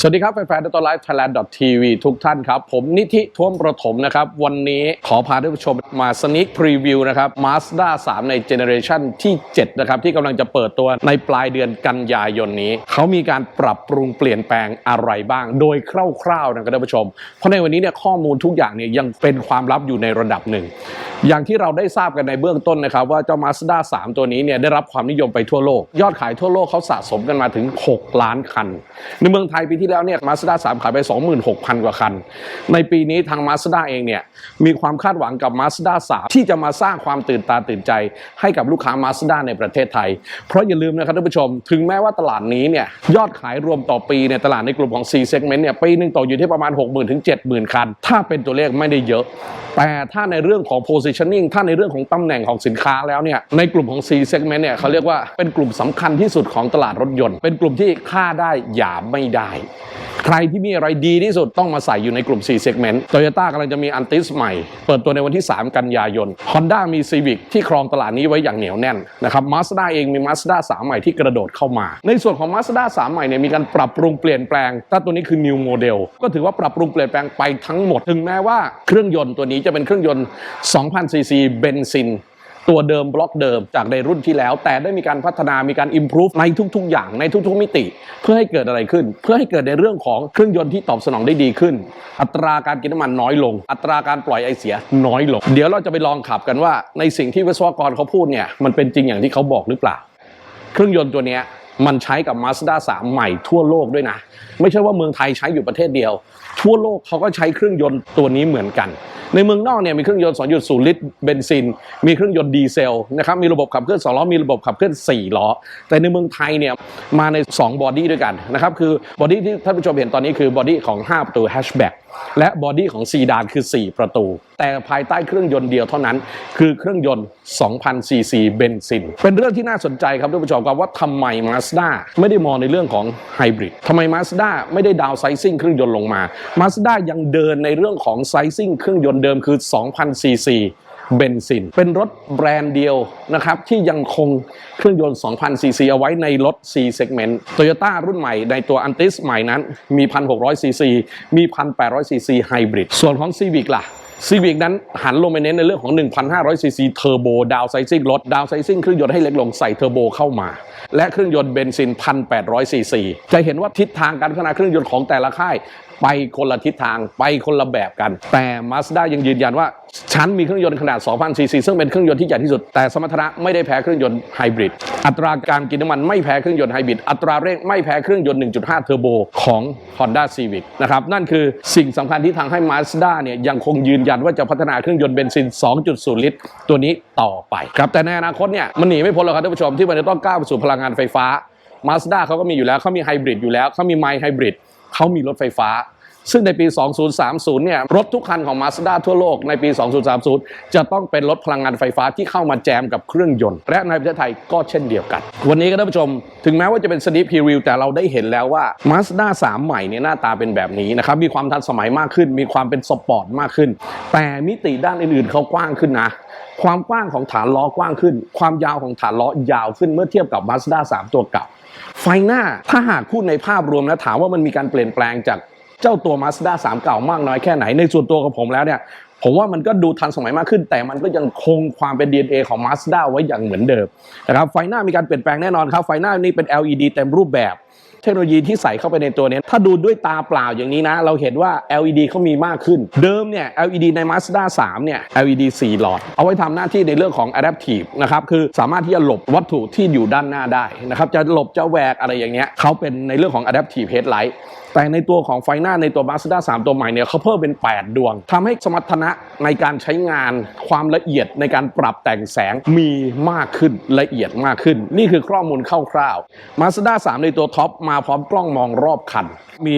สวัสดีครับ แฟนๆตัวไลฟ์ Thailand TV ทุกท่านครับ ผมนิธิท่วมประถมนะครับ วันนี้ขอพาท่านผู้ชมมาสนิคพรีวิวนะครับ Mazda 3 ในเจเนอเรชันที่ 7 นะครับ ที่กำลังจะเปิดตัวในปลายเดือนกันยายนนี้ เขามีการปรับปรุงเปลี่ยนแปลงอะไรบ้าง โดยคร่าวๆนะครับท่านผู้ชม เพราะในวันนี้เนี่ยข้อมูลทุกอย่างเนี่ยยังเป็นความลับอยู่ในระดับหนึ่งอย่างที่เราได้ทราบกันในเบื้องต้นนะครับ ว่าเจ้า Mazda 3 ตัวนี้เนี่ยได้รับความนิยมไปทั่วโลก ยอดขายทั่วโลกเขาสะสมกันมาถึง 6 ล้านคัน ในเมืองไทยปีที่แล้วเนี่ย Mazda 3ขายไป 26,000 กว่าคัน ในปีนี้ทาง Mazda เองเนี่ยมีความคาดหวังกับ Mazda 3ที่จะมาสร้างความตื่นตาตื่นใจ ให้กับลูกค้า Mazda ในประเทศไทย เพราะอย่าลืมนะครับท่านผู้ชม ถึงแม้ว่าตลาดนี้เนี่ยยอดขายรวมต่อปีเนี่ยตลาดในกลุ่มของ C segment เนี่ยปีหนึงตกอยู่ที่ประมาณ 60,000ถึง70,000 คัน ถ้าเป็นตัวเลขไม่ได้เยอะ แต่ถ้าในเรื่องของ positioning ถ้าในเรื่องของตำแหน่งของสินค้าแล้วเนี่ยในกลุ่มของ C segment เนี่ยเขาเรียกว่าเป็นกลุ่มสำคัญที่สุดของตลาดรถยนต์ เป็นกลุ่มที่ค่าได้หยามไม่ได้ ใครที่มีอะไรดีที่สุดต้องมาใส่อยู่ในกลุ่ม C segment Toyota กำลังจะมี Antis ใหม่ เปิดตัวในวันที่ 3 กันยายน Honda มี Civic ที่ครองตลาดนี้ไว้อย่างเหนียวแน่นนะครับ Mazda เองมี Mazda 3 ใหม่ที่กระโดดเข้ามา ในส่วนของ Mazda 3 ใหม่เนี่ยมีการปรับปรุงเปลี่ยนแปลงถ้าตัวนี้คือ New Model ก็ถือว่าปรับปรุงเปลี่ยนแปลงไปทั้งหมด ถึงแม้ว่าเครื่องยนต์ตัวนี้จะเป็นเครื่องยนต์ 2,000ซีซีเบนซิน ตัวเดิมบล็อกเดิมจากในรุ่นที่แล้ว แต่ได้มีการพัฒนามีการ improve ในทุก ๆ อย่างในทุก ๆ มิติ เพื่อให้เกิดอะไรขึ้น เพื่อให้เกิดในเรื่องของเครื่องยนต์ที่ตอบสนองได้ดีขึ้น อัตราการกินน้ำมันน้อยลง อัตราการปล่อยไอเสียน้อยลง เดี๋ยวเราจะไปลองขับกันว่า ในสิ่งที่วิศวกรเขาพูดเนี่ยมันเป็นจริงอย่างที่เขาบอกหรือเปล่า เครื่องยนต์ตัวนี้มันใช้กับ Mazda 3 ใหม่ทั่วโลกด้วยนะ ไม่ใช่ว่าเมืองไทยใช้อยู่ประเทศเดียวทั่วโลกเขาก็ใช้เครื่องยนต์ตัวนี้เหมือนกัน ในเมืองนอกเนี่ยมีเครื่องยนต์ 2.0 ลิตรเบนซิน มีเครื่องยนต์ดีเซลนะครับ มีระบบขับเคลื่อน2ล้อ มีระบบขับเคลื่อน 4 ล้อ แต่ในเมืองไทยเนี่ยมาใน 2 บอดี้ด้วยกันนะครับ คือบอดี้ที่ท่านผู้ชมเห็นตอนนี้คือบอดี้ของ 5 ประตูแฮชแบ็กและบอดี้ของซีดานคือ 4 ประตู แต่ภายใต้เครื่องยนต์เดียวเท่านั้น คือเครื่องยนต์ 2,000 ซีซีเบนซิน เป็นเรื่องที่น่าสนใจครับท่านผู้ชมครับว่าทำไม Mazda ไม่ได้มองในเรื่องของไฮบริดทำไม Mazda ไม่ได้ดาวไซซิ่งเครื่องยนต์ลงมา Mazda ยังเดินในเรื่องของไซซิ่งเครื่องยนต์เดิมคือ 2,000 ซีซีเบนซิน เป็นรถแบรนด์เดียวนะครับ ที่ยังคงเครื่องยนต์ 2,000 ซีซีเอาไว้ในรถ C segment Toyota รุ่นใหม่ในตัว Antis ใหม่นั้น มี 1,600 ซีซี มี 1,800 ซีซีไฮบริด ส่วนของ Civic ล่ะ Civic นั้นหันลงไปเน้นในเรื่องของ 1,500 ซีซีเทอร์โบดาวไซซิ่งรถดาวไซซิ่งเครื่องยนต์ให้เล็กลงใส่เทอร์โบเข้ามา และเครื่องยนต์เบนซิน 1,800 ซีซี จะเห็นว่าทิศทางการพัฒนาเครื่องยนต์ของแต่ละค่าย ไปคนละทิศทางไปคนละแบบกัน แต่ Mazda ยังยืนยันว่า ฉันมีเครื่องยนต์ขนาด 2,000ซีซีซึ่งเป็นเครื่องยนต์ที่ใหญ่ที่สุด แต่สมรรถนะไม่ได้แพ้เครื่องยนต์ไฮบริดอัตราการกินน้ำมันไม่แพ้เครื่องยนต์ไฮบริดอัตราเร่งไม่แพ้เครื่องยนต์ 1.5 เทอร์โบของ Honda Civic นะครับนั่นคือสิ่งสำคัญที่ทางให้ Mazda เนี่ยยังคงยืนยันว่าจะพัฒนาเครื่องยนต์เบนซิน 2.0 ลิตร ตัวนี้ต่อไปครับแต่ในอนาคตเนี่ยมันหนีไม่พ้นหรอกครับท่านผู้ชมที่มันจะต้องก้าวไปสู่พลังงานไฟฟ้า Mazda เขาก็มีอยู่แล้วเขามีไฮบริดอยู่แล้วเขามีไมล์ไฮบริด เขามีรถไฟฟ้า ซึ่งในปี 2030 เนี่ย รถทุกคันของ Mazda ทั่วโลกในปี 2030 จะต้องเป็นรถพลังงานไฟฟ้าที่เข้ามาแจมกับเครื่องยนต์ และในประเทศไทยก็เช่นเดียวกัน วันนี้ก็ท่านผู้ชม ถึงแม้ว่าจะเป็นสนิปพรีวิวแต่เราได้เห็นแล้วว่า Mazda 3 ใหม่เนี่ยหน้าตาเป็นแบบนี้นะครับ มีความทันสมัยมากขึ้น มีความเป็นสปอร์ตมากขึ้น แต่มิติด้านอื่นๆเขากว้างขึ้นนะความกว้างของฐานล้อกว้างขึ้น ความยาวของฐานล้อยาวขึ้นเมื่อเทียบกับ Mazda 3 ตัวเก่า หน้าถ้าหากพูดในภาพรวมนะถามว่ามันมีการเปลี่ยนแปลงจากเจ้าตัว Mazda 3 เก่ามากน้อยแค่ไหนในส่วนตัวของผมแล้วเนี่ยผมว่ามันก็ดูทันสมัยมากขึ้น แต่มันก็ยังคงความเป็น DNA ของ Mazda ไว้อย่างเหมือนเดิมนะครับไฟหน้ามีการเปลี่ยนแปลงแน่นอนครับไฟหน้านี่เป็น LED เต็มรูปแบบ เทคโนโลยีที่ใส่เข้าไปในตัวนี้ ถ้าดูด้วยตาเปล่าอย่างนี้นะ เราเห็นว่า LED เขามีมากขึ้น เดิมเนี่ย LED ใน Mazda 3 เนี่ย LED 4 หลอด เอาไว้ทำหน้าที่ในเรื่องของ adaptive นะครับ คือสามารถที่จะหลบวัตถุที่อยู่ด้านหน้าได้นะครับ จะหลบจะแหวกอะไรอย่างเงี้ยเขาเป็นในเรื่องของ adaptive headlight แต่ในตัวของไฟหน้าในตัว Mazda 3 ตัวใหม่เนี่ยเขาเพิ่มเป็น 8 ดวงทำให้สมรรถนะในการใช้งานความละเอียดในการปรับแต่งแสงมีมากขึ้นละเอียดมากขึ้น นี่คือข้อมูลคร่าวๆ Mazda 3 ในตัวท็อปมาพร้อมกล้องมองรอบคัน มี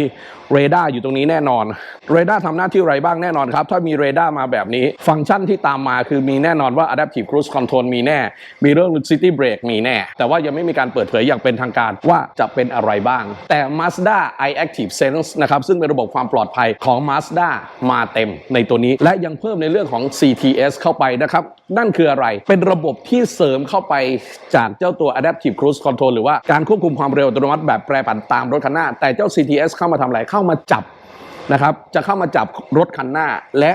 เรดาร์อยู่ตรงนี้แน่นอน เรดาร์ทำหน้าที่อะไรบ้างแน่นอนครับ ถ้ามีเรดาร์มาแบบนี้ ฟังก์ชันที่ตามมาคือมีแน่นอนว่า Adaptive Cruise Control มีแน่ มีเรื่อง City Brake มีแน่ แต่ว่ายังไม่มีการเปิดเผยอย่างเป็นทางการว่าจะเป็นอะไรบ้าง แต่ Mazda iActive Sense นะครับซึ่งเป็นระบบความปลอดภัยของ Mazda มาเต็มในตัวนี้ และยังเพิ่มในเรื่องของ CTS เข้าไปนะครับนั่นคืออะไร เป็นระบบที่เสริมเข้าไปจากเจ้าตัว Adaptive Cruise Control หรือว่าการควบคุมความเร็วอัตโนมัติแบบแปรผันตามรถคันหน้า แต่เจ้า CTS เข้ามาทำอะไรเข้ามาจับนะครับจะเข้ามาจับรถคันหน้า และ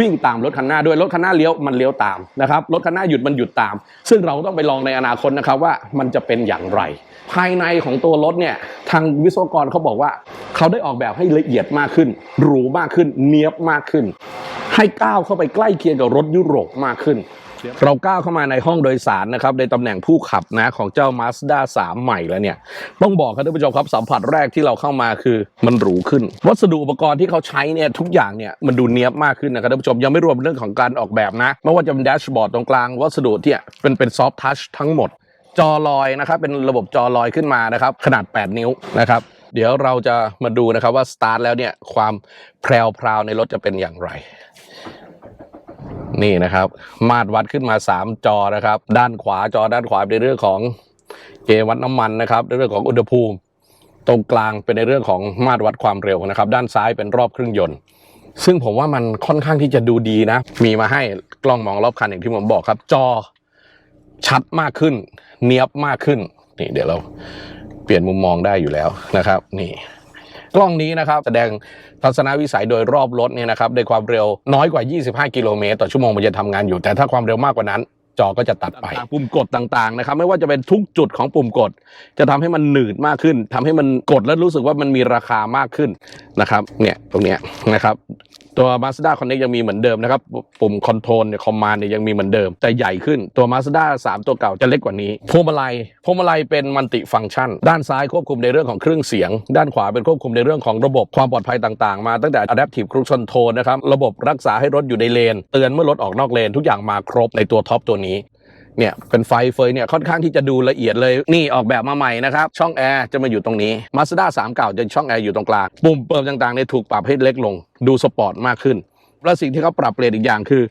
วิ่งตามรถคันหน้าด้วยรถคันหน้าเลี้ยวมันเลี้ยวตามนะครับรถคันหน้าหยุดมันหยุดตาม ซึ่งเราต้องไปลองในอนาคตนะครับว่ามันจะเป็นอย่างไร ภายในของตัวรถเนี่ยทางวิศวกรเขาบอกว่า เขาได้ออกแบบให้ละเอียดมากขึ้นหรูมากขึ้น เนี้ยบมากขึ้น ให้ก้าวเข้าไปใกล้เคียงกับรถยุโรปมากขึ้น เราก้าวเข้ามาในห้องโดยสารนะครับในตำแหน่งผู้ขับนะของเจ้า Mazda 3 ใหม่แล้วเนี่ย ต้องบอกครับท่านผู้ชมครับสัมผัสแรกที่เราเข้ามาคือมันหรูขึ้น วัสดุอุปกรณ์ที่เขาใช้เนี่ยทุกอย่างเนี่ยมันดูเนี้ยบมากขึ้นนะครับท่านผู้ชมยังไม่รวมเรื่องของการออกแบบนะไม่ว่าจะเป็นแดชบอร์ดตรงกลางวัสดุที่เป็นเป็นซอฟทัชทั้งหมดจอลอยนะครับเป็นระบบจอลอยขึ้นมานะครับขนาด 8 นิ้วนะครับเดี๋ยวเราจะมาดูนะครับว่าสตาร์ทแล้วเนี่ยความแพรวพราวในรถจะเป็นอย่างไร นี่นะครับ มาตรวัดขึ้นมา 3 จอนะครับ ด้านขวาจอด้านขวาเป็นเรื่องของเกวัดน้ำมันนะครับในเรื่องของอุณหภูมิ ตรงกลางเป็นในเรื่องของมาตรวัดความเร็วนะครับ ด้านซ้ายเป็นรอบเครื่องยนต์ ซึ่งผมว่ามันค่อนข้างที่จะดูดีนะ มีมาให้กล้องมองรอบคันอย่างที่ผมบอกครับ จอชัดมากขึ้น เนียบมากขึ้น นี่เดี๋ยวเราเปลี่ยนมุมมองได้อยู่แล้วนะครับ นี่ กล้องนี้นะครับแสดงทัศนวิสัยโดยรอบรถเนี่ยนะครับด้วยความเร็วน้อยกว่า 25 กิโลเมตรต่อชั่วโมงมันจะทำงานอยู่ แต่ถ้าความเร็วมากกว่านั้นจอก็จะตัดไปปุ่มกดต่างๆนะครับไม่ว่าจะเป็นทุกจุดของปุ่มกด จะทำให้มันหนืดมากขึ้นทำให้มันกดแล้วรู้สึกว่ามันมีราคามากขึ้นนะครับเนี่ยตรงเนี้ยนะครับ ตัว Mazda Connect ยังมีเหมือนเดิมนะครับ ปุ่มคอนโทรลเนี่ยคอมมานด์เนี่ยยังมีเหมือนเดิม แต่ใหญ่ขึ้นตัว Mazda 3 ตัวเก่าจะเล็กกว่านี้พวงมาลัยพวงมาลัยเป็นมัลติฟังก์ชัน ด้านซ้ายควบคุมในเรื่องของเครื่องเสียง ด้านขวาเป็นควบคุมในเรื่องของระบบความปลอดภัยต่างๆ มาตั้งแต่ Adaptive Cruise Control นะครับ ระบบรักษาให้รถอยู่ในเลน เตือนเมื่อรถออกนอกเลน ทุกอย่างมาครบในตัวท็อปตัวนี้ เนี่ยเป็นไฟเฟยเนี่ยค่อนข้างที่จะดูละเอียดเลยนี่ออกแบบมาใหม่นะครับ ช่องแอร์จะมาอยู่ตรงนี้ Mazda 3เก่าจะช่องแอร์อยู่ตรงกลาง ปุ่มเปิมต่างๆเนี่ยถูกปรับให้เล็กลง ดูสปอร์ตมากขึ้น และสิ่งที่เขาปรับเปลี่ยนอีกอย่างคือ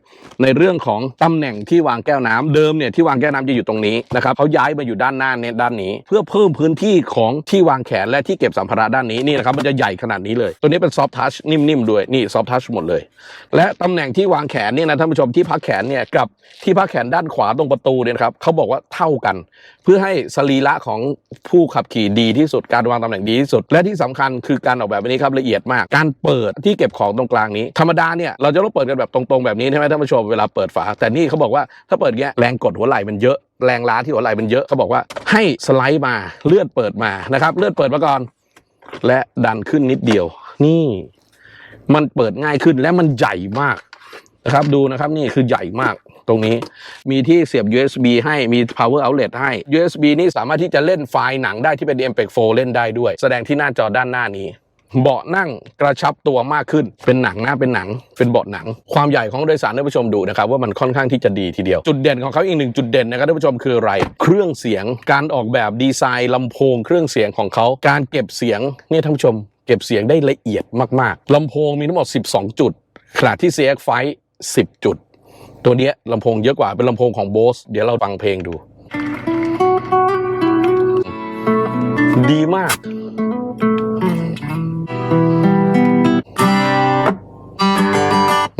ในเรื่องของตำแหน่งที่วางแก้วน้ำเดิมเนี่ยที่วางแก้วน้ำจะอยู่ตรงนี้นะครับเขาย้ายมาอยู่ด้านหน้าเนี่ยด้านนี้ เพื่อเพิ่มพื้นที่ของที่วางแขนและที่เก็บสัมภาระด้านนี้นี่นะครับมันจะใหญ่ขนาดนี้เลย ตัวนี้เป็นซอฟทัชนิ่มๆด้วยนี่ซอฟทัชหมดเลย และตำแหน่งที่วางแขนเนี่ยนะท่านผู้ชมที่พักแขนเนี่ยกับที่พักแขนด้านขวาตรงประตูเนี่ยครับเขาบอกว่าเท่ากันเพื่อให้สรีระของผู้ขับขี่ดีที่สุดการวางตำแหน่งดีที่สุด และที่สำคัญคือการออกแบบแบบนี้ครับละเอียดมาก การเปิดที่เก็บของตรงกลางนี้ ธรรมดาเนี่ยเราจะต้องเปิดกันแบบตรงๆแบบนี้ใช่ไหมท่านผู้ชมเวลาเปิดฝา แต่นี่เขาบอกว่าถ้าเปิดเงี้ยแรงกดหัวไหล่มันเยอะแรงล้าที่หัวไหล่มันเยอะเขาบอกว่าให้สไลด์มาเลื่อนเปิดมานะครับเลื่อนเปิดมาก่อน และดันขึ้นนิดเดียว นี่ มันเปิดง่ายขึ้นและมันใหญ่มากนะครับดูนะครับนี่คือใหญ่มาก ตรงนี้ มีที่เสียบ USB ให้มี power outlet ให้ USB นี่สามารถที่จะเล่นไฟล์หนังได้ที่เป็น MP4 เล่นได้ด้วย แสดงที่หน้าจอด้านหน้านี้เบาะนั่งกระชับตัวมากขึ้น เป็นหนังหน้าเป็นหนัง เป็นเบาะหนัง ความใหญ่ของโดยสารท่านผู้ชมดูนะครับว่ามันค่อนข้างที่จะดีทีเดียว จุดเด่นของเขาอีกหนึ่งจุดเด่นนะครับท่านผู้ชมคืออะไร เครื่องเสียง การออกแบบดีไซน์ลำโพง เครื่องเสียงของเขา การเก็บเสียงเนี่ยท่านผู้ชม เก็บเสียงได้ละเอียดมากๆลำโพงมีทั้งหมด 12 จุดขณะที่ CX ไฟ10 จุด ตัวเนี้ยลำโพงเยอะกว่าเป็นลำโพงของ Bose เดี๋ยวเราฟังเพลงดู ดีมาก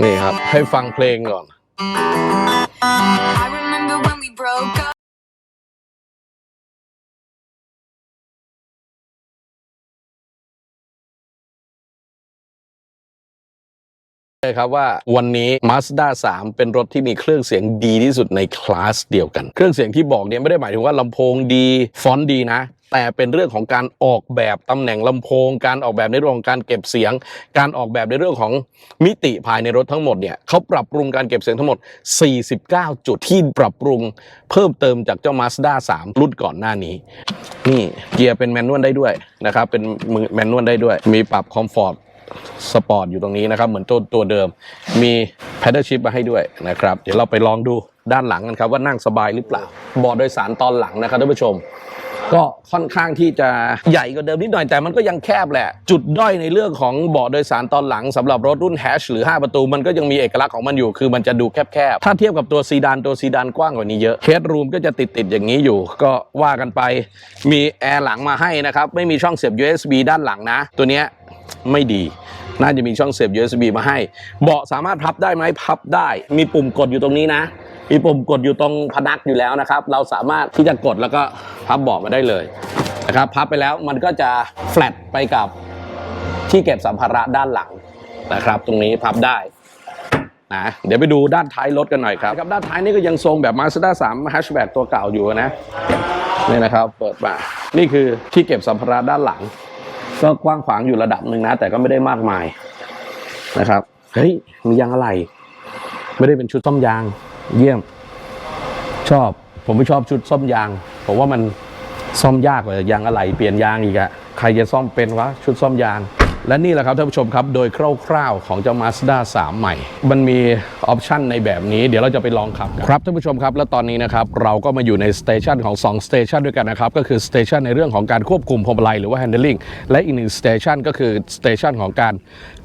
นี่ครับ ให้ฟังเพลงก่อน I remember when we broke up. เลยครับว่าวันนี้ Mazda 3 เป็นรถที่มีเครื่องเสียงดีที่สุดในคลาสเดียวกัน เครื่องเสียงที่บอกเนี่ยไม่ได้หมายถึงว่าลำโพงดี ฟอนต์ดีนะ แต่เป็นเรื่องของการออกแบบตำแหน่งลำโพง การออกแบบในเรื่องของการเก็บเสียง การออกแบบในเรื่องของมิติภายในรถทั้งหมดเนี่ยเขาปรับปรุงการเก็บเสียงทั้งหมด 49 จุดที่ปรับปรุงเพิ่มเติมจากเจ้า Mazda 3 รุ่นก่อนหน้านี้ นี่เกียร์เป็นแมนนวลได้ด้วยนะครับเป็นมือแมนนวลได้ด้วย มีปรับคอมฟอร์ต สปอร์ตอยู่ตรงนี้นะครับ เหมือนตัวตัวเดิม มี p พดเดิลชิพมาให้ด้วยนะครับ เดี๋ยวเราไปลองดูด้านหลังกันครับว่านั่งสบายหรือเปล่าเบาะโดยสารตอนหลังนะครับท่านผู้ชม ก็ค่อนข้างที่จะใหญ่กว่าเดิมนิดหน่อยแต่มันก็ยังแคบแหละ จุดด้อยในเรื่องของเบาะโดยสารตอนหลังสำหรับรถรุ่นแฮชหรือ 5 ประตูมันก็ยังมีเอกลักษณ์ของมันอยู่คือมันจะดูแคบๆ ถ้าเทียบกับตัวซีดานตัวซีดานกว้างกว่านี้เยอะเฮดรูมก็จะติดติดๆอย่างนี้อยู่ ก็ว่ากันไปมีแอร์หลังมาให้นะครับไม่มีช่องเสียบ USB ด้านหลังนะ ตัวเนี้ย ไม่ดี น่าจะมีช่องเสียบ USB มาให้ เบาะสามารถพับได้ไหมพับได้ มีปุ่มกดอยู่ตรงนี้นะ มีปุ่มกดอยู่ตรงพนักอยู่แล้วนะครับ เราสามารถที่จะกดแล้วก็พับเบาะมาได้เลยนะครับ พับไปแล้วมันก็จะแฟลตไปกับที่เก็บสัมภาระด้านหลังนะครับ ตรงนี้พับได้นะเดี๋ยวไปดูด้านท้ายรถกันหน่อยครับครับ ด้านท้ายนี่ก็ยังทรงแบบ Mazda 3 hatchback ตัวเก่าอยู่นะนี่นะครับ เปิดมา นี่คือที่เก็บสัมภาระด้านหลัง ก็กว้างขวางอยู่ระดับหนึ่งนะ แต่ก็ไม่ได้มากมายนะครับเฮ้ยมียางอะไร ไม่ได้เป็นชุดซ่อมยาง เยี่ยม ชอบ ผมไม่ชอบชุดซ่อมยาง ผมว่ามันซ่อมยากกว่ายางอะไรเปลี่ยนยางอีกอะใครจะซ่อมเป็นวะชุดซ่อมยาง และนี่แหละครับท่านผู้ชมครับ โดยคร่าวๆของเจ้า Mazda 3 ใหม่ มันมีออปชันในแบบนี้เดี๋ยวเราจะไปลองขับกันครับท่านผู้ชมครับแล้วตอนนี้นะครับเราก็มาอยู่ในสเตชันของ2สเตชันด้วยกันนะครับก็คือสเตชันในเรื่องของการควบคุมพวงมาลัยหรือว่า handling และอีกหนึ่งสเตชันก็คือสเตชันของการ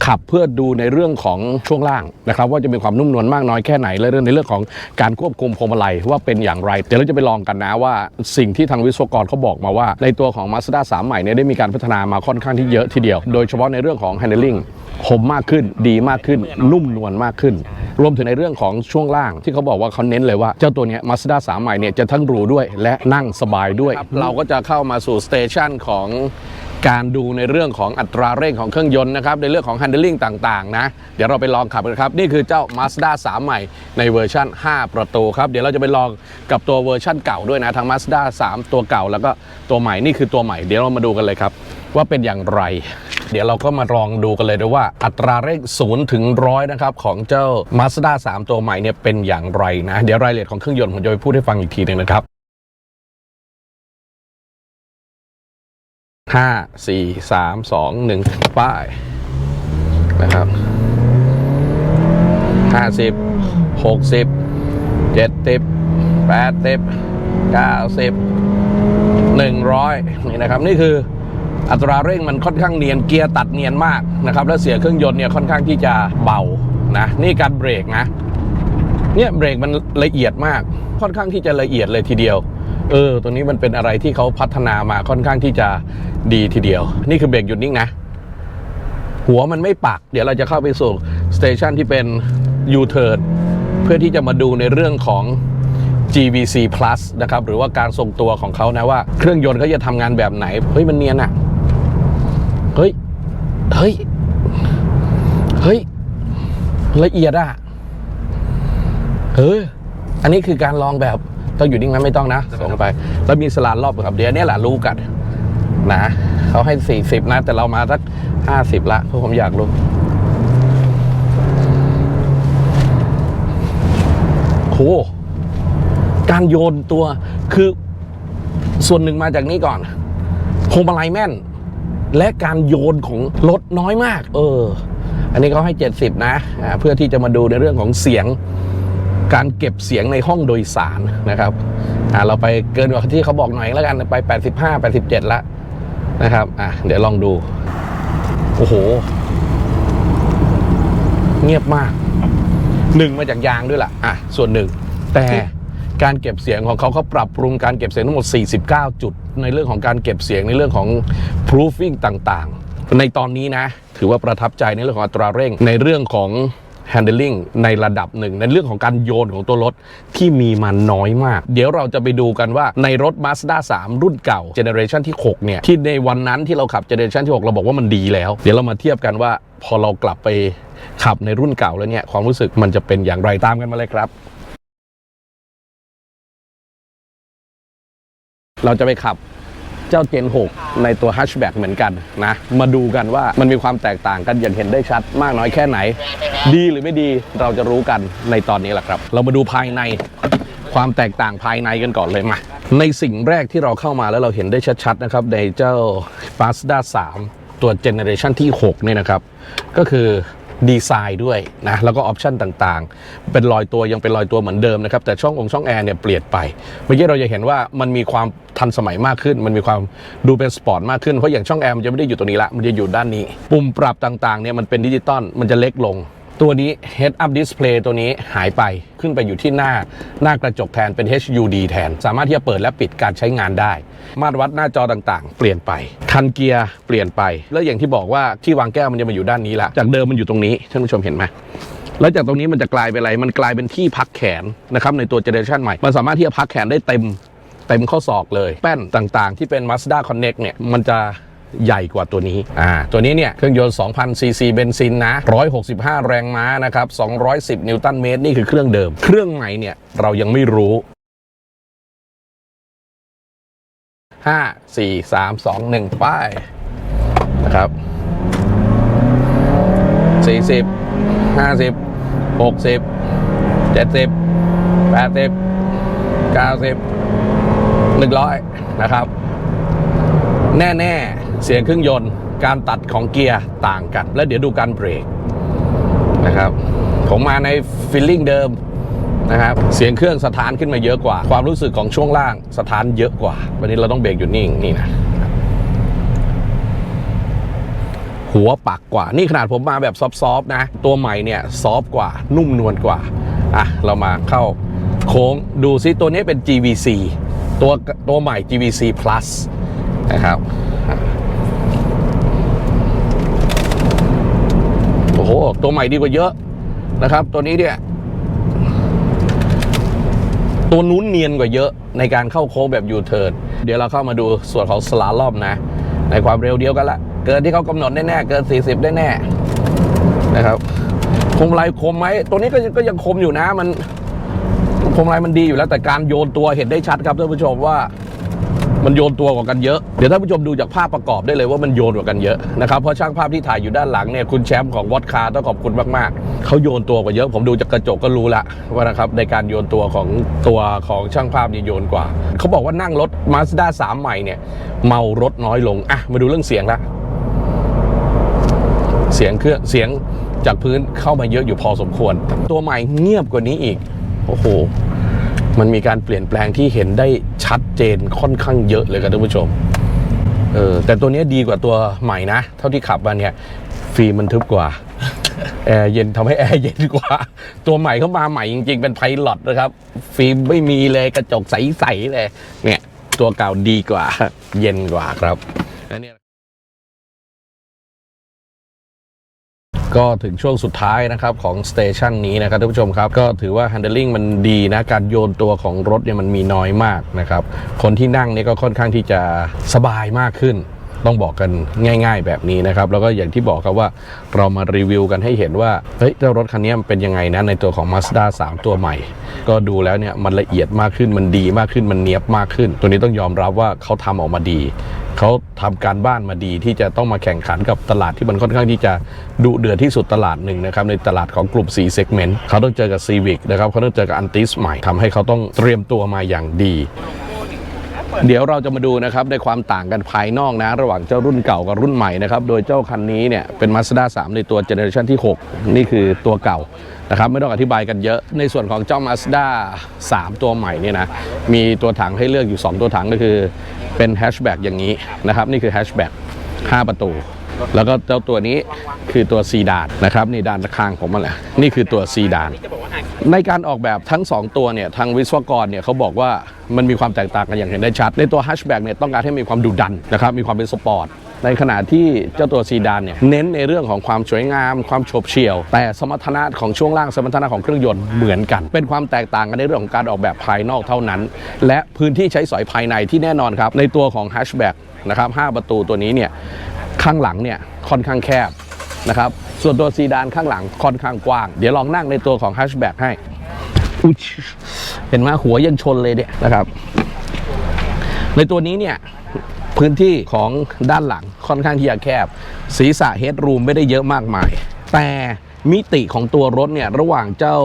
ขับเพื่อดูในเรื่องของช่วงล่างนะครับว่าจะมีความนุ่มนวลมากน้อยแค่ไหนและเรื่องในเรื่องของการควบคุมพวงมาลัยว่าเป็นอย่างไร เดี๋ยวเราจะไปลองกันนะว่าสิ่งที่ทางวิศวกรเขาบอกมาว่า ในตัวของ Mazda 3 ใหม่เนี่ยได้มีการพัฒนามาค่อนข้างที่เยอะทีเดียว โดยเฉพาะในเรื่องของ handling คมมากขึ้นดีมากขึ้นนุ่มนวลมากขึ้น รวมถึงในเรื่องของช่วงล่างที่เขาบอกว่าเขาเน้นเลยว่า เจ้าตัวเนี้มาสด้า3ใหม่เนี่ยจะทั้งหรูด้วยและนั่งสบายด้วย เราก็จะเข้ามาสู่สเตชันของการดูในเรื่องของอัตราเร่งของเครื่องยนต์นะครับ ในเรื่องของ handling ต่าง ๆ นะ เดี๋ยวเราไปลองขับกันครับ นี่คือเจ้า Mazda 3 ใหม่ในเวอร์ชัน5 ประตูครับ เดี๋ยวเราจะไปลองกับตัวเวอร์ชันเก่าด้วยนะ ทั้ง Mazda 3 ตัวเก่าแล้วก็ตัวใหม่นี่คือตัวใหม่เดี๋ยวเรามาดูกันเลยครับ ว่าเป็นอย่างไร เดี๋ยวเราก็มาลองดูกันเลยด้วยว่าอัตราเร่ง0ถึง100นะครับ ของเจ้า Mazda 3 ตัวใหม่เนี่ยเป็นอย่างไรนะ เดี๋ยวรายละเอียดของเครื่องยนต์ผมจะไปพูดให้ฟังอีกทีหนึ่งนะครับห้าสี่สามสองหนึ่งป้ายนะครับห้าสิบหกสิบเจ็ดสิบแปดสิบเก้าสิบหนึ่งร้อยนี่นะครับ นี่คือ อัตราเร่งมันค่อนข้างเนียนเกียร์ตัดเนียนมากนะครับ แล้วเสียเครื่องยนต์เนี่ยค่อนข้างที่จะเบานะนี่การเบรกนะเนี่ยเบรกมันละเอียดมากค่อนข้างที่จะละเอียดเลยทีเดียวเออตัวนี้มันเป็นอะไรที่เขาพัฒนามาค่อนข้างที่จะดีทีเดียว นี่คือเบรกหยุดนิ่งนะ หัวมันไม่ปัก เดี๋ยวเราจะเข้าไปสู่สเตชันที่เป็น U-turn เพื่อที่จะมาดูในเรื่องของ GVC Plus นะครับ หรือว่าการทรงตัวของเขานะว่าเครื่องยนต์เขาจะทำงานแบบไหน เฮ้ยมันเนียนอะ เฮ้ย เฮ้ย ละเอียดอะเอออันนี้คือการลองแบบต้องอยู่นิ่งนะไม่ต้องนะส่งไป แล้วมีสลานรอบครับเดี๋ยวเนี้แหละรู้กันนะเขาให้ 40 นะ แต่เรามาสัก 50 ละเพราะผมอยากรู้ โห การโยนตัวคือส่วนหนึ่งมาจากนี้ก่อนพวงมาลัยแม่น และการโยนของรถน้อยมาก เออ อันนี้เขาให้ 70 นะอ่าเพื่อที่จะมาดูในเรื่องของเสียง การเก็บเสียงในห้องโดยสารนะครับเราไปเกินกว่าที่เขาบอกหน่อยแล้วกันไป 85 87ละนะครับอะเดี๋ยวลองดู โอ้โห เงียบมากหนึ่งมาจากยางด้วยล่ะอะส่วนหนึ่งแต่ การเก็บเสียงของเขาเขาปรับปรุงการเก็บเสียงทั้งหมด 49 จุด ในเรื่องของการเก็บเสียงในเรื่องของ proofing ต่างๆ ในตอนนี้นะ ถือว่าประทับใจในเรื่องของอัตราเร่ง ในเรื่องของ handling ในระดับหนึ่ง ในเรื่องของการโยนของตัวรถที่มีมาน้อยมาก เดี๋ยวเราจะไปดูกันว่าในรถ Mazda 3 รุ่นเก่าเจเนอเรชันที่ 6 เนี่ย ที่ในวันนั้นที่เราขับเจเนอเรชันที่ 6 เราบอกว่ามันดีแล้ว เดี๋ยวเรามาเทียบกันว่าพอเรากลับไปขับในรุ่นเก่าแล้วเนี่ย ความรู้สึกมันจะเป็นอย่างไรตามกันมาเลยครับ เราจะไปขับเจ้าเจน 6 ในตัว Hatchback เหมือนกันนะ มาดูกันว่ามันมีความแตกต่างกันอย่างเห็นได้ชัดมากน้อยแค่ไหน ดีหรือไม่ดีเราจะรู้กันในตอนนี้แหละครับ เรามาดูภายในความแตกต่างภายในกันก่อนเลยมาในสิ่งแรกที่เราเข้ามาแล้วเราเห็นได้ชัดๆนะครับในเจ้า Mazda 3 ตัวเจเนอเรชันที่6เนี่ยนะครับ ก็คือ ดีไซน์ด้วยนะแล้วก็ออปชันต่างๆ เป็นรอยตัวยังเป็นรอยตัวเหมือนเดิมนะครับแต่ช่ององค์ช่องแอร์เนี่ยเปลี่ยนไปเมื่อกี้เราจะเห็นว่ามันมีความทันสมัยมากขึ้น มันมีความดูเป็นสปอร์ตมากขึ้นเพราะอย่างช่องแอร์มันจะไม่ได้อยู่ตรงนี้ละมันจะอยู่ด้านนี้ ปุ่มปรับต่างๆเนี่ยมันเป็นดิจิตอลมันจะเล็กลง ตัวนี้ Head Up Display ตัวนี้หายไปขึ้นไปอยู่ที่หน้าหน้ากระจกแทนเป็น HUD แทน สามารถที่จะเปิดและปิดการใช้งานได้ มาตรวัดหน้าจอต่างๆ เปลี่ยนไป คันเกียร์เปลี่ยนไป แล้วอย่างที่บอกว่าที่วางแก้วมันจะมาอยู่ด้านนี้ละจากเดิมมันอยู่ตรงนี้ท่านผู้ชมเห็นไหมแล้วจากตรงนี้มันจะกลายเป็นอะไร มันกลายเป็นที่พักแขนนะครับในตัวเจเนอเรชันใหม่ มันสามารถที่จะพักแขนได้เต็มเต็มข้อศอกเลย แป้นต่างๆ ที่เป็น Mazda Connect เนี่ย มันจะ ใหญ่กว่าตัวนี้อ่าตัวนี้เนี่ยเครื่องยนต์ 2,000 ซีซีเบนซินนะ 165 แรงม้านะครับ 210 นิวตันเมตร นี่คือเครื่องเดิม เครื่องใหม่เนี่ยเรายังไม่รู้ 5 4 3 2 1 ป้ายนะครับ 40 50 60 70 80 90 100 นะครับ แน่ ๆ เสียงเครื่องยนต์การตัดของเกียร์ต่างกัน แล้วเดี๋ยวดูการเบรกนะครับ ผมมาในฟิลลิ่งเดิมนะครับเสียงเครื่องสถานขึ้นมาเยอะกว่า ความรู้สึกของช่วงล่างสถานเยอะกว่า วันนี้เราต้องเบรกอยู่นิ่งนี่นะหัวปักกว่า นี่ขนาดผมมาแบบซอฟต์ๆนะ ตัวใหม่เนี่ยซอฟต์กว่านุ่มนวลกว่าอะเรามาเข้าโค้งดูซิตัวนี้เป็น GVC ตัวตัวใหม่ GVC Plus นะครับ ตัวใหม่ดีกว่าเยอะนะครับ ตัวนี้เนี่ยตัวนู้นเนียนกว่าเยอะในการเข้าโค้งแบบยูเทิร์นเดี๋ยวเราเข้ามาดูส่วนของสลาลอมนะ ในความเร็วเดียวกันละ เกินที่เขากำหนดแน่ๆเกิน 40ได้แน่นะครับคมลายคมไหมตัวนี้ก็ยังก็ยังคมอยู่นะมันคมลายมันดีอยู่แล้วแต่การโยนตัวเห็นได้ชัดครับท่านผู้ชมว่า มันโยนตัวกว่ากันเยอะ เดี๋ยวท่านผู้ชมดูจากภาพประกอบได้เลยว่ามันโยนกว่ากันเยอะนะครับเพราะช่างภาพที่ถ่ายอยู่ด้านหลังเนี่ยคุณแชมป์ของวอดคาต้องขอบคุณมากๆเขาโยนตัวกว่าเยอะ ผมดูจากกระจกก็รู้ละว่านะครับในการโยนตัวของตัวของช่างภาพนี่โยนกว่าเขาบอกว่านั่งรถมาสด้าสามใหม่เนี่ยเมารถน้อยลงอะมาดูเรื่องเสียงละเสียงเครื่องเสียงจากพื้นเข้ามาเยอะอยู่พอสมควร ตัวใหม่เงียบกว่านี้อีกโอ้โห มันมีการเปลี่ยนแปลงที่เห็นได้ชัดเจนค่อนข้างเยอะเลยครับท่านผู้ชมเออแต่ตัวนี้ดีกว่าตัวใหม่นะ เท่าที่ขับมาเนี่ยฟิล์มมันทึบกว่าแอร์เย็นทำให้แอร์เย็นกว่า ตัวใหม่เข้ามาใหม่จริงๆ เป็นไพลอตนะครับ ฟิล์มไม่มีเลยกระจกใสๆเลยเนี่ย ตัวเก่าดีกว่า เย็นกว่าครับ ก็ถึงช่วงสุดท้ายนะครับของสเตชันนี้นะครับท่านผู้ชมครับก็ถือว่า handling มันดีนะ การโยนตัวของรถเนี่ยมันมีน้อยมากนะครับ คนที่นั่งเนี่ยก็ค่อนข้างที่จะสบายมากขึ้น ต้องบอกกันง่าย ๆ แบบนี้นะครับ แล้วก็อย่างที่บอกครับว่าเรามารีวิวกันให้เห็นว่าเฮ้ยเจ้ารถคันนี้มันเป็นยังไงนะในตัวของ Mazda 3 ตัวใหม่ ก็ดูแล้วเนี่ยมันละเอียดมากขึ้นมันดีมากขึ้นมันเนียบมากขึ้น ตัวนี้ต้องยอมรับว่าเขาทำออกมาดี เขาทำการบ้านมาดีที่จะต้องมาแข่งขันกับตลาดที่มันค่อนข้างที่จะดุเดือดที่สุดตลาดหนึ่งนะครับในตลาดของกลุ่ม4 segment เขาต้องเจอกับ Civic นะครับเขาต้องเจอกับ Antis ใหม่ทำให้เขาต้องเตรียมตัวมาอย่างดีเดี๋ยวเราจะมาดูนะครับในความต่างกันภายนอกนะ ระหว่างเจ้ารุ่นเก่ากับรุ่นใหม่นะครับ โดยเจ้าคันนี้เนี่ยเป็น Mazda 3 ในตัวเจเนอเรชันที่ 6 นี่คือตัวเก่านะครับไม่ต้องอธิบายกันเยอะในส่วนของเจ้า Mazda 3 ตัวใหม่เนี่ยนะมีตัวถังให้เลือกอยู่ 2 ตัวถังก็คือ เป็นแฮชแบ็กอย่างนี้นะครับนี่คือแฮชแบ็ก5ประตู แล้วก็เจ้าตัวนี้คือตัวซีดานนะครับนี่ด้านข้างผมมาแหละนี่คือตัวซีดาน ในการออกแบบทั้ง 2 ตัวเนี่ยทางวิศวกรเนี่ยเขาบอกว่ามันมีความแตกต่างกันอย่างเห็นได้ชัด ในตัวแฮชแบ็กเนี่ยต้องการให้มีความดุดันนะครับมีความเป็นสปอร์ต ในขณะที่เจ้าตัวซีดานเนี่ยเน้นในเรื่องของความสวยงาม ความโฉบเฉี่ยว แต่สมรรถนะของช่วงล่างสมรรถนะของเครื่องยนต์เหมือนกัน เป็นความแตกต่างกันในเรื่องของการออกแบบภายนอกเท่านั้น และพื้นที่ใช้สอยภายในที่แน่นอนครับ ในตัวของแฮชแบ็กนะครับ5ประตูตัวนี้เนี่ยข้างหลังเนี่ยค่อนข้างแคบนะครับส่วนตัวซีดานข้างหลังค่อนข้างกว้าง เดี๋ยวลองนั่งในตัวของแฮชแบ็กให้เห็นไหมหัวยังชนเลยเนี่ยนะครับในตัวนี้เนี่ย พื้นที่ของด้านหลังค่อนข้างที่จะแคบ ศีรษะเฮดรูมไม่ได้เยอะมากมาย แต่มิติของตัวรถเนี่ยระหว่างเจ้า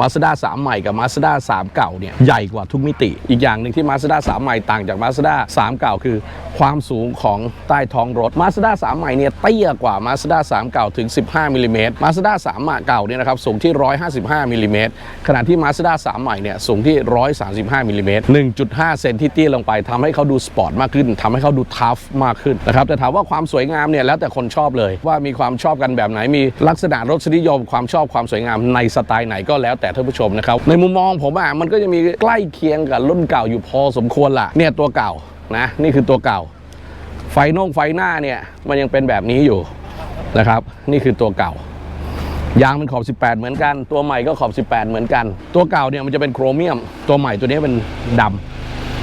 Mazda 3ใหม่กับ Mazda 3เก่าเนี่ยใหญ่กว่าทุกมิติ อีกอย่างหนึ่งที่ Mazda 3ใหม่ต่างจาก Mazda 3เก่าคือ ความสูงของใต้ท้องรถ Mazda 3ใหม่เนี่ยเตี้ยกว่า Mazda 3เก่าถึง 15มิลลิเมตร Mazda 3เก่าเนี่ยนะครับสูงที่ 155มิลลิเมตรขณะที่ Mazda 3ใหม่เนี่ยสูงที่ 135มิลลิเมตร1.5 เซนที่เตี้ยลงไปทำให้เขาดูสปอร์ตมากขึ้นทำให้เขาดูทัฟมากขึ้นนะครับแต่ถามว่าความสวยงามเนี่ยแล้วแต่คนชอบเลย ว่ามีความชอบกันแบบไหนมีลักษณะรสนิยมความชอบความสวยงามในสไตล์ไหนก็แล้วแต่ท่านผู้ชมนะครับ ในมุมมองผมอะมันก็จะมีใกล้เคียงกับรุ่นเก่าอยู่พอสมควรล่ะเนี่ยตัวเก่านะนี่คือตัวเก่า ไฟน่องไฟหน้าเนี่ยมันยังเป็นแบบนี้อยู่นะครับ นี่คือตัวเก่ายางมันขอบ 18 เหมือนกัน ตัวใหม่ก็ขอบ 18 เหมือนกัน ตัวเก่าเนี่ยมันจะเป็นโครเมียม ตัวใหม่ตัวนี้เป็นด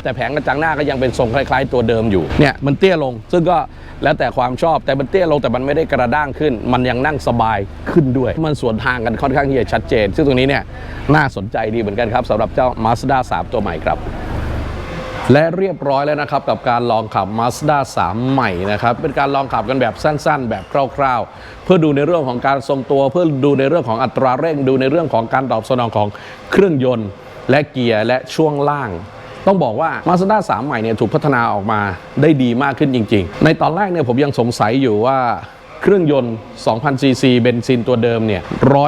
แต่แผงกระจังหน้าก็ยังเป็นทรงคล้าย ๆ ตัวเดิมอยู่เนี่ยมันเตี้ยลง ซึ่งก็ แล้วแต่ความชอบแต่มันเตี้ยลงแต่มันไม่ได้กระด้างขึ้น มันยังนั่งสบายขึ้นด้วย มันสวนทางกันค่อนข้างที่จะชัดเจน ซึ่งตรงนี้เนี่ยน่าสนใจดีเหมือนกันครับสำหรับเจ้า Mazda 3 ตัวใหม่ครับและเรียบร้อยแล้วนะครับ กับการลองขับ Mazda 3 ใหม่นะครับ เป็นการลองขับกันแบบสั้น ๆ แบบคร่าว ๆ เพื่อดูในเรื่องของการทรงตัว เพื่อดูในเรื่องของอัตราเร่ง ดูในเรื่องของการตอบสนองของเครื่องยนต์ และเกียร์และช่วงล่าง ต้องบอกว่า Mazda 3 ใหม่เนี่ยถูกพัฒนาออกมาได้ดีมากขึ้นจริง ๆ ในตอนแรกเนี่ยผมยังสงสัยอยู่ว่า เครื่องยนต์ 2,000 ซีซีเบนซินตัวเดิมเนี่ย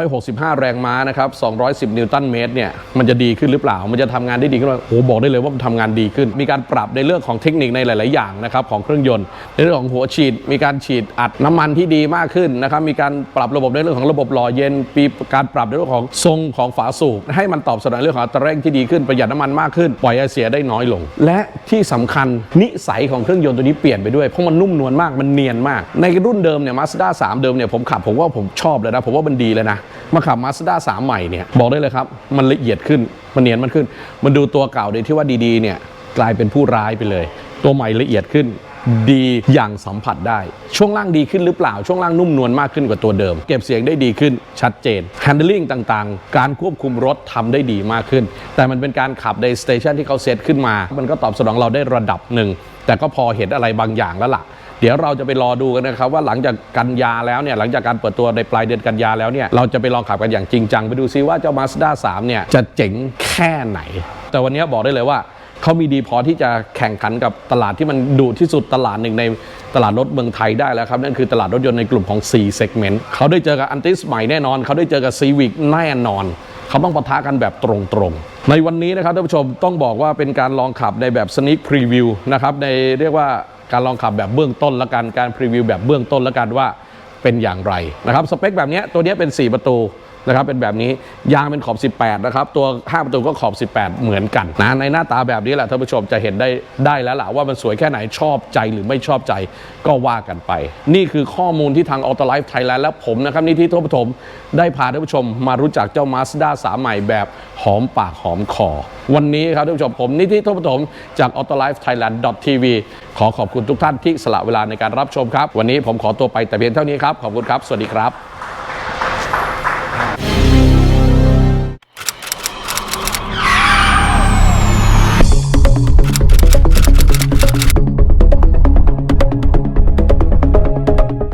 165 แรงม้านะครับ 210 นิวตันเมตรเนี่ย มันจะดีขึ้นหรือเปล่า มันจะทำงานได้ดีขึ้นไหมโอ้โหบอกได้เลยว่ามันทำงานดีขึ้น มีการปรับในเรื่องของเทคนิคในหลาย ๆ อย่างนะครับของเครื่องยนต์ ในเรื่องของหัวฉีด มีการฉีดอัดน้ำมันที่ดีมากขึ้นนะครับ มีการปรับระบบในเรื่องของระบบหล่อเย็นมีการปรับในเรื่องของทรงของฝาสูบให้มันตอบสนองเรื่องของอัตราเร่งที่ดีขึ้น ประหยัดน้ำมันมากขึ้น ปล่อยไอเสียได้น้อยลง และที่สำคัญนิสัยของเครื่องยนต์ตัวนี้เปลี่ยนไปด้วย เพราะมันนุ่มนวลมาก มันเนียนมาก ในรุ่นเดิมเนี่ยมาสด้า3เดิมเนี่ยผมขับผมว่าผมชอบเลยนะ ผมว่ามันดีเลยนะ มาขับมาสด้า3ใหม่เนี่ยบอกได้เลยครับ มันละเอียดขึ้น มันเนียนมันขึ้น มันดูตัวเก่าโดยที่ว่าดีๆเนี่ยกลายเป็นผู้ร้ายไปเลย ตัวใหม่ละเอียดขึ้นดีอย่างสัมผัสได้ ช่วงล่างดีขึ้นหรือเปล่า ช่วงล่างนุ่มนวลมากขึ้นกว่าตัวเดิม เก็บเสียงได้ดีขึ้นชัดเจน handling ต่างๆ การควบคุมรถทำได้ดีมากขึ้น แต่มันเป็นการขับในสเตชันที่เขาเซตขึ้นมา มันก็ตอบสนองเราได้ระดับหนึ่ง แต่ก็พอเห็นอะไรบางอย่างแล้วล่ะ เดี๋ยวเราจะไปรอดูกันนะครับว่าหลังจากกันยาแล้วเนี่ยหลังจากการเปิดตัวในปลายเดือนกันยาแล้วเนี่ยเราจะไปลองขับกันอย่างจริงจังไปดูซิว่าเจ้า Mazda 3เนี่ยจะเจ๋งแค่ไหน แต่วันนี้บอกได้เลยว่าเขามีดีพอที่จะแข่งขันกับตลาดที่มันดุที่สุดตลาดหนึ่งในตลาดรถเมืองไทยได้แล้วครับ นั่นคือตลาดรถยนต์ในกลุ่มของ C segment เขาได้เจอกับอันติสใหม่แน่นอน เขาได้เจอกับ Civic แน่นอน เขาต้องปะทะกันแบบตรงๆ ในวันนี้นะครับท่านผู้ชมต้องบอกว่าเป็นการลองขับในแบบ sneak preview นะครับในเรียกว่า การลองขับแบบเบื้องต้นละกันการพรีวิวแบบเบื้องต้นละกันว่าเป็นอย่างไรนะครับสเปคแบบเนี้ยตัวเนี้ยเป็น 4 ประตู นะครับเป็นแบบนี้ยางเป็นขอบ 18 นะครับ ตัว 5 ประตูก็ขอบ 18 เหมือนกันนะในหน้าตาแบบนี้แหละท่านผู้ชมจะเห็นได้ได้แล้วล่ะว่ามันสวยแค่ไหนชอบใจหรือไม่ชอบใจก็ว่ากันไป นี่คือข้อมูลที่ทาง Auto Life Thailand และผมนะครับนิธิทวปฐมได้พาท่านผู้ชมมารู้จักเจ้า Mazda 3ใหม่แบบหอมปากหอมคอ วันนี้ครับท่านผู้ชมผมนิธิทวปฐมจาก Auto Life Thailand TV ขอขอบคุณทุกท่านที่สละเวลาในการรับชมครับ วันนี้ผมขอตัวไปแต่เพียงเท่านี้ครับขอบคุณครับ สวัสดีครับ